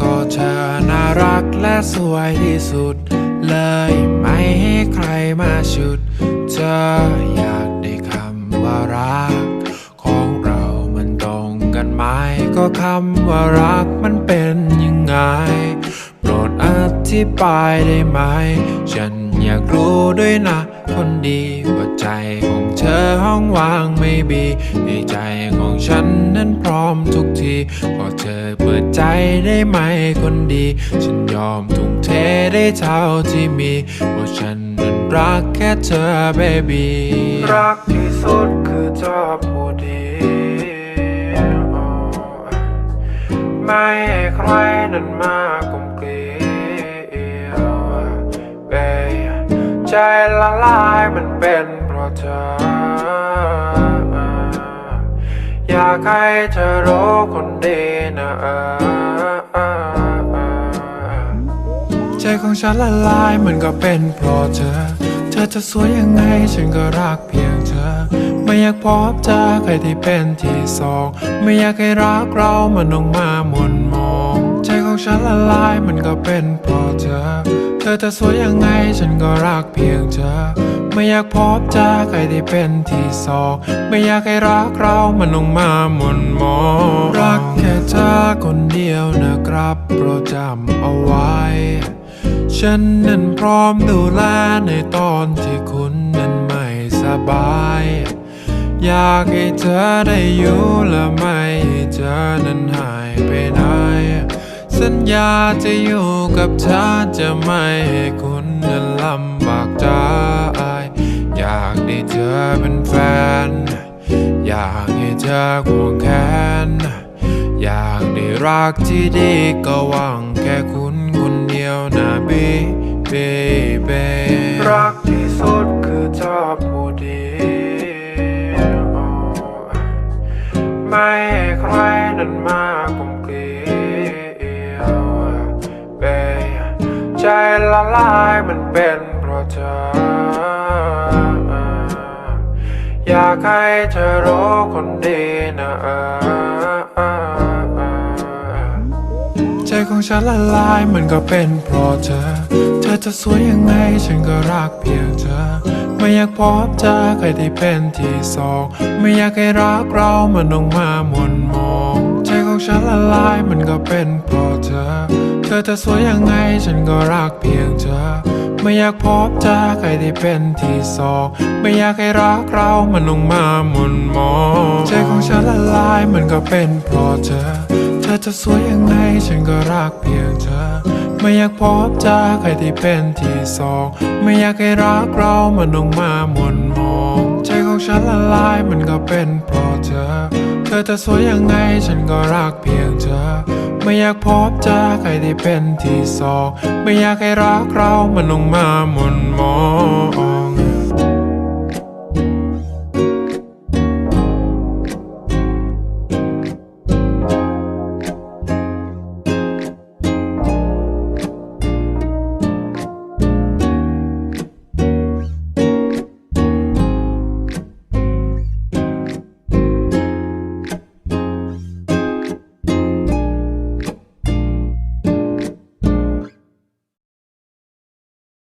ก็เธอน่ารักและสวยที่สุด เลยไม่ให้ใครมาชุด เธออยากได้คำว่ารัก ของเรามันตรงกันไหมก็คำว่ารักมันเป็นยังไง โปรดอธิบายได้ไหม ฉันอยากรู้ด้วยนะ คนดีว่าใจของเธอห้องว่างไม่บีในใจของฉันนั้นพร้อมทุกทีขอเธอเปิดใจได้ไหมคนดี ฉันยอมทุ่มเทได้เท่าที่มีเพราะฉันนั้นรักแค่เธอเบบีรักที่สุดคือเธอผู้ดีไม่ให้ใครนั้นมาก ใจละลายมันเป็นเพราะเธอ อยากให้เธอรู้คนดีนะใจของฉันละลายมันก็เป็นเพราะเธอ เธอจะสวยยังไงฉันก็รักเพียงเธอ ไม่อยากพบเจอใครที่เป็นที่สอง ไม่อยากให้รักเรามันต้องมาหม่นมอง ใจของฉันละลายมันก็เป็นเพราะเธอ เธอจะสวยยังไงฉันก็รักเพียงเธอ ไม่อยากพบเจอใครที่เป็นที่สองไม่อยากให้รักเรามันต้องมาหม่นมองรักแค่เธอคนเดียวนะครับโปรดจำเอาไว้ ฉันนั้นพร้อมดูแลในตอนที่คุณนั้นไม่สบาย อยากให้เธอได้อยู่และไม่ให้เธอนั้นหายไป ญาจะอยู่กับเธอจะไม่ให้คุณนั้นลำบากใจอยากได้เธอเป็นแฟน อยากให้เธอควงแขน อยากได้รักที่ดีก็หวังแค่คุณคนเดียวนะเบเบเบรัก ละลายมันเป็นเพราะเธอ อยากให้เธอรู้คนดีนะเออใจของฉันละลายมันก็เป็นเพราะเธอ เธอจะสวยยังไงฉันก็รักเพียงเธอ ไม่อยากพบเจอใครที่เป็นที่สองไม่อยากให้รักเรามันต้องมาหม่นมอง ใจของฉันละลายมันก็เป็นเพราะเธอ ธอจะสวยยังไงฉันก็รักเพียงเธอ ไม่อยากพบเจอใครที่เป็นที่สองไม่อยากให้รักเรามันต้องมาหม่นมองใจของฉันละลายมันก็เป็นเพราะเธอ เธอจะสวยยังไงฉันก็รักเพียงเธอ ไม่อยากพบเจอใครที่เป็นที่สองไม่อยากให้รักเรามันต้องมาหม่นมองใจของฉันละลายมันก็เป็นเพราะเธอ เธอจะสวยยังไงฉันก็รักเพียงเธอ ไม่อยากพบเจอใครที่เป็นที่สอง ไม่อยากให้รักเรามันลงมาหมุนมอง